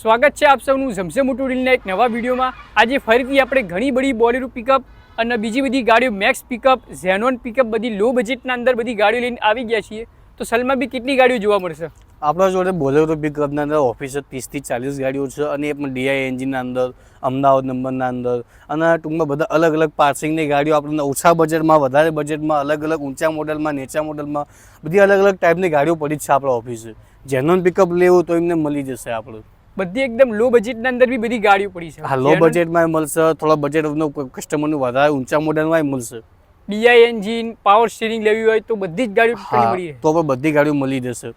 સ્વાગત છે આપ સૌનું ઝમઝમ ઉટુડીલના એક નવા વિડીયોમાં. આજે ફરીથી આપણે ઘણી બધી બોલેરો પિકઅપ અને બીજી બધી ગાડીઓ મેક્સ પિકઅપ ઝેનોન પિકઅપ બધી લો બજેટના અંદર બધી ગાડીઓ લઈને આવી ગયા છીએ. તો સલમાં બી કેટલી ગાડીઓ જોવા મળશે? આપણા જોડે બોલેરો પિકઅપના અંદર ઓફિસર ત્રીસથી ચાલીસ ગાડીઓ છે અને એ પણ ડીઆઈ એન્જિનના અંદર, અમદાવાદ નંબરના અંદર. અને ટૂંકમાં બધા અલગ અલગ પાર્સિંગની ગાડીઓ આપણને ઓછા બજેટમાં વધારે બજેટમાં અલગ અલગ ઊંચા મોડલમાં નીચા મોડલમાં બધી અલગ અલગ ટાઈપની ગાડીઓ પડી જ છે આપણા ઓફિસે જેનોન પિકઅપ લેવું તો એમને મળી જશે આપણું. બધી એકદમ લો બજેટના અંદર બી બધી ગાડીઓ પડી છે. હા લો બજેટમાં મળશે થોડા બજેટનું કસ્ટમરનું વધારે ઊંચા મોડલમાં મળશે. ડીઆઈ એન્જિન પાવર સ્ટીરિંગ લેવી હોય તો બધી જ ગાડીઓ પડી મળી તો પણ બધી ગાડીઓ મળી જશે.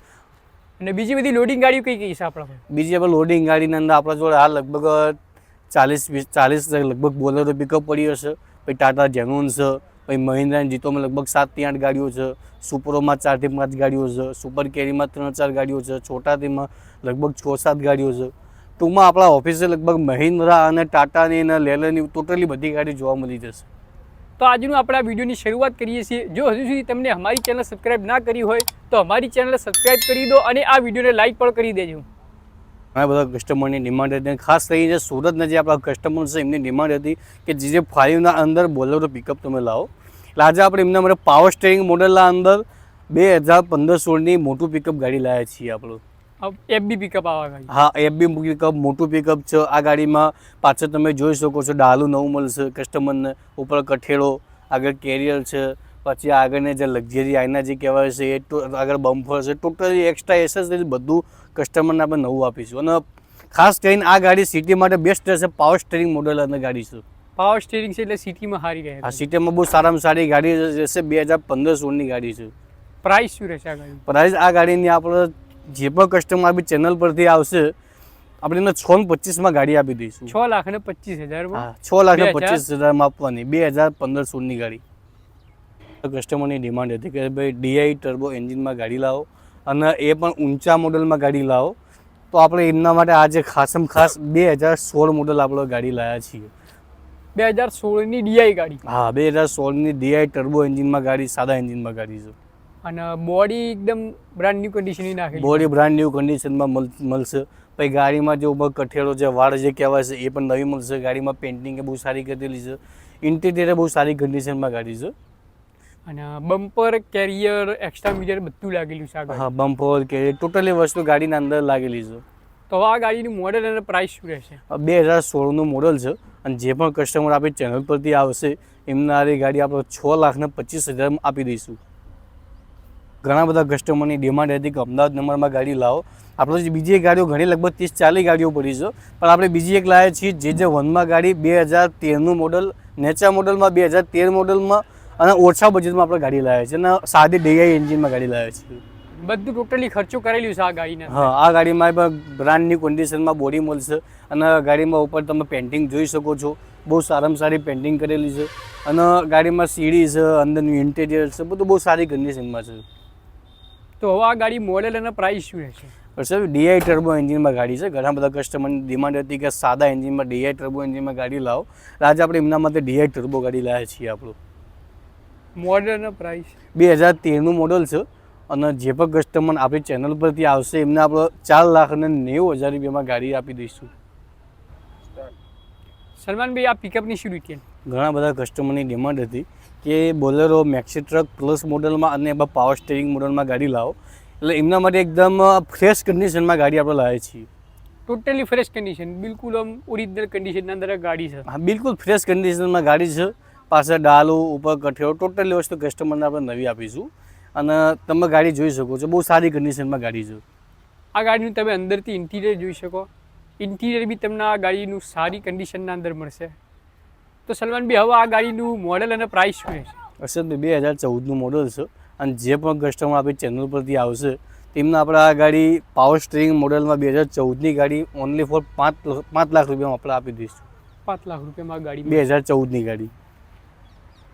અને બીજી બધી લોડિંગ ગાડીઓ કઈ કઈ છે આપણા બીજી આપણે લોડિંગ ગાડીની અંદર આપણા જોડે આ લગભગ ચાલીસ ચાલીસ લગભગ બોલેરો પિકઅપ પડી હશે. પછી ટાટા જેનોન છે. પછી મહિન્દ્રા જીતોમાં લગભગ સાતથી આઠ ગાડીઓ છે. સુપરોમાં ચારથી પાંચ ગાડીઓ છે. સુપર કેરીમાં ત્રણ ચાર ગાડીઓ છે. છોટાથીમાં લગભગ છ સાત ગાડીઓ છે. ટૂંકમાં આપણા ઓફિસે લગભગ મહિન્દ્રા અને ટાટાની અને લેલરની ટોટલી બધી ગાડી જોવા મળી જશે. તો આજનું આપણે આ વિડીયોની શરૂઆત કરીએ છીએ. જો હજુ સુધી તમને અમારી ચેનલ સબસ્ક્રાઈબ ના કરી હોય તો અમારી ચેનલ સબસ્ક્રાઈબ કરી દો અને આ વિડીયોને લાઇક પણ કરી દેજો. ઘણા બધા કસ્ટમરની ડિમાન્ડ હતી. અને ખાસ કરીને સુરતના જે આપણા કસ્ટમર છે એમની ડિમાન્ડ હતી કે જે જે ફાઇવના અંદર બોલેરો પિકઅપ તમે લાવો. એટલે આજે આપણે એમના માટે પાવર સ્ટેરિંગ મોડલના અંદર બે હજાર પંદર સોળની મોટું પિકઅપ ગાડી લાવ્યા છીએ આપણું. એફબી પિકઅપ આવા ગાડી. હા એફબી પિકઅપ મોટું પિકઅપ છે. આ ગાડીમાં પાછળ તમે જોઈ શકો છો ડાલું નવું મળશે કસ્ટમરને ઉપર કઠેડો આગળ કેરિયર છે પછી આગળને જે લક્ઝરી આઈના જે કહેવાય છે એ આગળ બમ્ફર છે. ટોટલી એક્સ્ટ્રા એસેસરીઝ બધું કસ્ટમરને આપણે નવું આપીશું. અને ખાસ કરીને આ ગાડી સિટી માટે બેસ્ટ રહેશે પાવર સ્ટેરિંગ મોડલ અને ગાડી છે. પાવર સ્ટીરિંગ છે એટલે સિટીમાં હારી આ ગયા સિટીમાં બહુ સારામાં સારી ગાડી રહેશે. બે હજાર પંદર સોળની ગાડી છે. પ્રાઇસ શું રહેશે આ ગાડી પ્રાઇસ આ ગાડીની આપણે જે પણ કસ્ટમર આપણી ચેનલ પરથી આવશે આપણે એને છ ને પચીસમાં ગાડી આપી દઈશું. છ લાખ ને પચીસ હજાર છ લાખ ને પચીસ હજારમાં આપવાની. બે હજાર પંદર સોળની ગાડી. કસ્ટમરની ડિમાન્ડ હતી કે ભાઈ ડીઆઈ ટર્બો એન્જિનમાં ગાડી લાવો અને એ પણ ઊંચા મોડલમાં ગાડી લાવો. તો આપણે એમના માટે આજે ખાસમ ખાસ બે હજાર સોળ મોડલ આપણે ગાડી લાવ્યા છીએ. બે હજાર સોળની ડીઆઈ ગાડી. હા બે હજાર સોળની ડીઆઈ ટર્બો એન્જિનમાં ગાડી સાદા એન્જિનમાં ગાડી છે. અને બોડી એકદમ બ્રાન્ડ ન્યુ કન્ડિશનની નાખી બોડી બ્રાન્ડ ન્યૂ કન્ડિશનમાં મળ- મળશે. પછી ગાડીમાં જે ઉપર કઠેડો છે વાળ જે કહેવાય છે એ પણ નવી મળશે. ગાડીમાં પેઇન્ટિંગ બહુ સારી કરેલી છે. ઇન્ટિરિયર બહુ સારી કન્ડિશનમાં ગાડી છે. અને બમ્પર કેરિયર એક્સ્ટ્રા મીટર બધું લાગેલું છે આ હા બમ્પર કે ટોટલી વસ્તુ ગાડીના અંદર લાગેલી છે. તો આ ગાડીનું મોડલ અને પ્રાઇસ શું રહેશે? બે હજાર સોળનું મોડલ છે. અને જે પણ કસ્ટમર આપણી ચેનલ પરથી આવશે, એમને આ ગાડી આપણે છ લાખને પચીસ હજારમાં આપી દઈશું. ઘણા બધા કસ્ટમરની ડિમાન્ડ હતી કે અમદાવાદ નંબરમાં ગાડી લાવો. આપણે જે બીજી એક ગાડીઓ ઘણી લગભગ ત્રીસ ચાલીસ ગાડીઓ પડી છે, પણ આપણે બીજી એક લાવીએ છીએ જે જે વનમાં ગાડી બે હજાર તેરનું મોડલ નેચા મોડલમાં બે હજાર તેર મોડલમાં અને ઓછા બજેટમાં આપણે ગાડી લાવીએ છે અને સાદી ડીઆઈ એન્જિનમાં ગાડી લાવીએ છીએ બધું ટોટલી ખર્ચો કરેલું છે આ ગાડીને. હા આ ગાડીમાં પણ બ્રાન્ડની કન્ડિશનમાં બોડી મળશે અને ગાડીમાં ઉપર તમે પેન્ટિંગ જોઈ શકો છો. બહુ સારામાં સારી પેન્ટિંગ કરેલી છે અને ગાડીમાં સીડી છે અંદરનું ઇન્ટિરિયર છે બધું બહુ સારી કન્ડિશનમાં છે. તો હવે આ ગાડી મોડેલ અને પ્રાઇસ શું રહેશે? સર ડીઆઈ ટર્બો એન્જિનમાં ગાડી છે. ઘણા બધા કસ્ટમરની ડિમાન્ડ હતી કે સાદા એન્જિનમાં ડીઆઈ ટર્બો એન્જિનમાં ગાડી લાવો. આજે આપણે એમના માટે ડીઆઈ ટર્બો ગાડી લાવ્યા છીએ આપણું. મોડલ પ્રાઇસ બે હજાર તેરનું મોડલ છે. અને જે પણ કસ્ટમર આપણી ચેનલ પરથી આવશે એમને આપણે ચાર લાખ અને નેવું હજાર રૂપિયામાં ગાડી આપી દઈશું. સલમાનભાઈ આ પિકઅપની શું ડિટેલ ઘણા બધા કસ્ટમરની ડિમાન્ડ હતી કે બોલેરો મેક્સી ટ્રક પ્લસ મોડલમાં અને એમાં પાવર સ્ટેરિંગ મોડલમાં ગાડી લાવો. એટલે એમના માટે એકદમ ફ્રેશ કન્ડિશનમાં ગાડી આપણે લાવીએ છીએ. ટોટલી ફ્રેશ કન્ડિશન બિલકુલ આમ ઓરિજિનલ કન્ડિશનના અંદર ગાડી છે. હા બિલકુલ ફ્રેશ કન્ડિશનમાં ગાડી છે. પાછળ ડાલો ઉપર કઠેરો ટોટલી વસ્તુ કસ્ટમરને આપણે નવી આપીશું. અને તમે ગાડી જોઈ શકો છો. બહુ સારી કન્ડિશનમાં ગાડી છે. આ ગાડીનું તમે અંદરથી ઇન્ટિરિયર જોઈ શકો. ઇન્ટિરિયર બી તમને આ ગાડીનું સારી કન્ડિશનના અંદર મળશે. તો સલમાનભાઈ હવે આ ગાડીનું મોડલ અને પ્રાઇસ શું રહેશે? અરશદભાઈ બે હજાર ચૌદનું મોડલ છે અને જે પણ કસ્ટમર આપણી ચેનલ પરથી આવશે તેમને આપણે આ ગાડી પાવર સ્ટીરિંગ મોડલમાં બે હજાર ચૌદની ગાડી ઓનલી ફોર પાંચ પાંચ લાખ રૂપિયામાં આપણે આપી દઈશું. પાંચ લાખ રૂપિયામાં ગાડી બે હજાર ચૌદની ગાડી.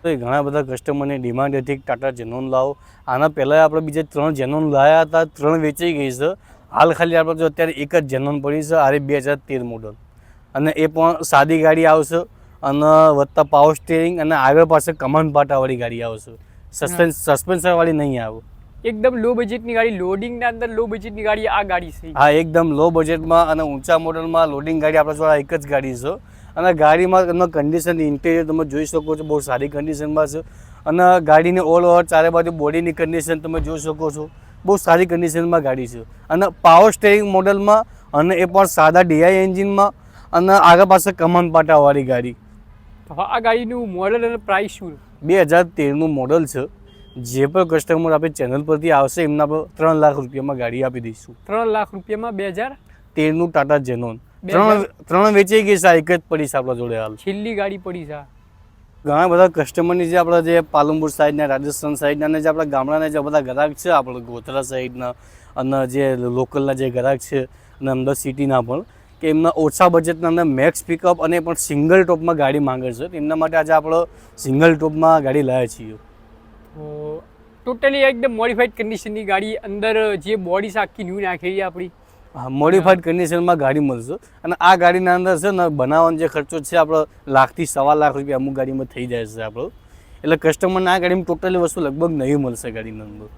તો એ ઘણા બધા કસ્ટમરની ડિમાન્ડ હતી ટાટા જેનોન લાવો. આના પહેલાં આપણે બીજા ત્રણ જેનોન લાવ્યા હતા ત્રણ વેચાઈ ગઈ છે. હાલ ખાલી આપણે જો અત્યારે એક જ જેનોન પડી છે આરે બે હજાર તેર મોડલ અને એ પણ સાદી ગાડી આવશે અને વધતા પાવર સ્ટેરિંગ અને આગળ પાસે કમાન્ડ પાટાવાળી ગાડી આવશે. સસ્પેન્સ સસ્પેન્સરવાળી નહીં આવે. એકદમ લો બજેટની ગાડી લોડિંગના અંદર લો બજેટની ગાડી આ ગાડી છે. હા એકદમ લો બજેટમાં અને ઊંચા મોડલમાં લોડિંગ ગાડી આપણા જોડે એક જ ગાડી છે. અને ગાડીમાં તમે કન્ડિશન ઇન્ટિરિયર તમે જોઈ શકો છો બહુ સારી કન્ડિશનમાં છે. અને ગાડીની ઓલ ઓવર ચારે બાજુ બોડીની કન્ડિશન તમે જોઈ શકો છો. બહુ સારી કન્ડિશનમાં ગાડી છે. અને પાવર સ્ટેરિંગ મોડલમાં અને એ પણ સાદા ડીઆઈ એન્જિનમાં અને આગળ પાસે કમાન પાટાવાળી ગાડી. આ ગાડીનું મોડલ અને પ્રાઇસ શું બે હજાર તેરનું મોડલ છે. જે પણ કસ્ટમર આપણે ચેનલ પરથી આવશે એમના પર ત્રણ લાખ રૂપિયામાં ગાડી આપી દઈશું. ત્રણ લાખ રૂપિયામાં બે હજાર? તેરનું ટાટા જેનોન ત્રણ ત્રણ વેચાઈ ગઈ છે એક જ પડી છે આપણા જોડે હાલ. છેલ્લી ગાડી પડી છે ઘણા બધા કસ્ટમરની જે આપણા જે પાલનપુર સાઈડના રાજસ્થાન સાઈડના અને જે આપણા ગામડાના જે બધા ગ્રાહક છે આપણે ગોધરા સાઈડના અને જે લોકલના જે ગ્રાહક છે અને અમદાવાદ સિટીના પણ કે એમના ઓછા બજેટના અંદર મેક્સ પિકઅપ અને પણ સિંગલ ટોપમાં ગાડી માંગે છે. એમના માટે આજે આપણે સિંગલ ટોપમાં ગાડી લાવ્યા છીએ. તો ટોટલી એકદમ મોડિફાઈડ કન્ડિશનની ગાડી અંદર જે બોડી છે આખી ન્યૂ નાખેલી આપણી. મોડિફાઈડ કન્ડિશનમાં ગાડી મળશે. અને આ ગાડીના અંદર છે ને બનાવવાનો જે ખર્ચો છે આપણો લાખથી સવા લાખ રૂપિયા અમુક ગાડીમાં થઈ જાય છે આપણો. એટલે કસ્ટમરને આ ગાડીમાં ટોટલી વસ્તુ લગભગ નહીં મળશે ગાડીની અંદર.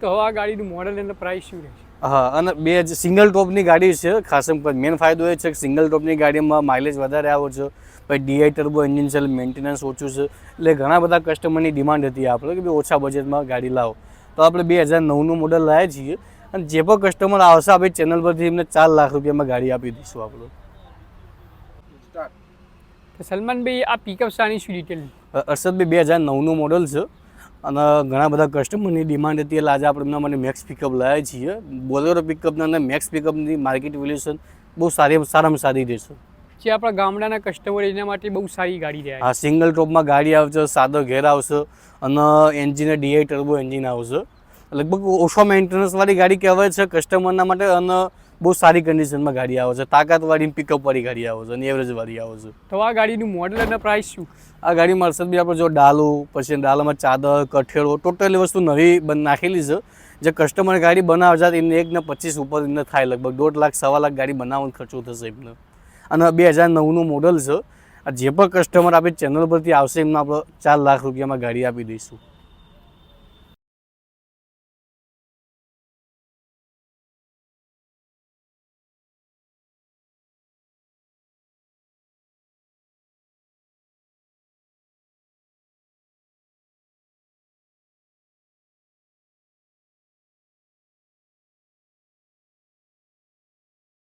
તો હવે આ ગાડીનું મોડલ અને પ્રાઇસ શું રહેશે? હા અને બે જ સિંગલ ટોપની ગાડી છે ખાસ મેન ફાયદો એ છે કે સિંગલ ટોપની ગાડીમાં માઇલેજ વધારે આવે છે. પછી ડીઆઈ ટર્બો એન્જિન છે મેન્ટેનન્સ ઓછું છે. એટલે ઘણા બધા કસ્ટમરની ડિમાન્ડ હતી આપણે કે ભાઈ ઓછા બજેટમાં ગાડી લાવો. તો આપણે બે હજાર નવનું મોડલ લાવ્યા છીએ. અને જે પણ કસ્ટમર આવશે આપણે ચેનલ પરથી એમને ચાર લાખ રૂપિયામાં ગાડી આપી દઈશું આપણે. સલમાન સલમાનભાઈ આ પિકઅપ સાની શું ડિટેલ અરશદભાઈ બે હજાર નવનું મોડલ છે. અને ઘણા બધા કસ્ટમરની ડિમાન્ડ હતી એટલે આજે આપણે એમના માટે મેક્સ પિકઅપ લાવ્યા છીએ. બોલેરો પિકઅપના અને મેક્સ પિકઅપની માર્કેટ વેલ્યુએશન બહુ સારી સારામાં સારી રહેશે. જે આપણા ગામડાના કસ્ટમર એના માટે બહુ સારી ગાડી રહે હા સિંગલ ટોપમાં ગાડી આવશે સાદો ઘેર આવશે અને એન્જિન ડીઆઈ ટર્બો એન્જિન આવશે. લગભગ ઓછો મેન્ટેનન્સવાળી ગાડી કહેવાય છે. કસ્ટમરના માટે અને બહુ સારી કન્ડિશનમાં ગાડી આવે છે. તાકાતવાળી પિકઅપવાળી ગાડી આવે છે. અને એવરેજવાળી આવે છે. તો આ ગાડીનું મોડલ અને પ્રાઇસ શું? આ ગાડી મળશે બી આપણે જો ડાલો પછી ડાલામાં ચાદર કઠેડો ટોટલી વસ્તુ નવી નાખેલી છે. જે કસ્ટમર ગાડી બનાવે છે એમને એક ને પચીસ ઉપર એમને થાય લગભગ. દોઢ લાખ સવા લાખ ગાડી બનાવવાનો ખર્ચો થશે એમને. અને બે હજાર નવનું મોડલ છે. આ જે પણ કસ્ટમર આપણી ચેનલ પરથી આવશે એમને આપણે ચાર લાખ રૂપિયામાં ગાડી આપી દઈશું.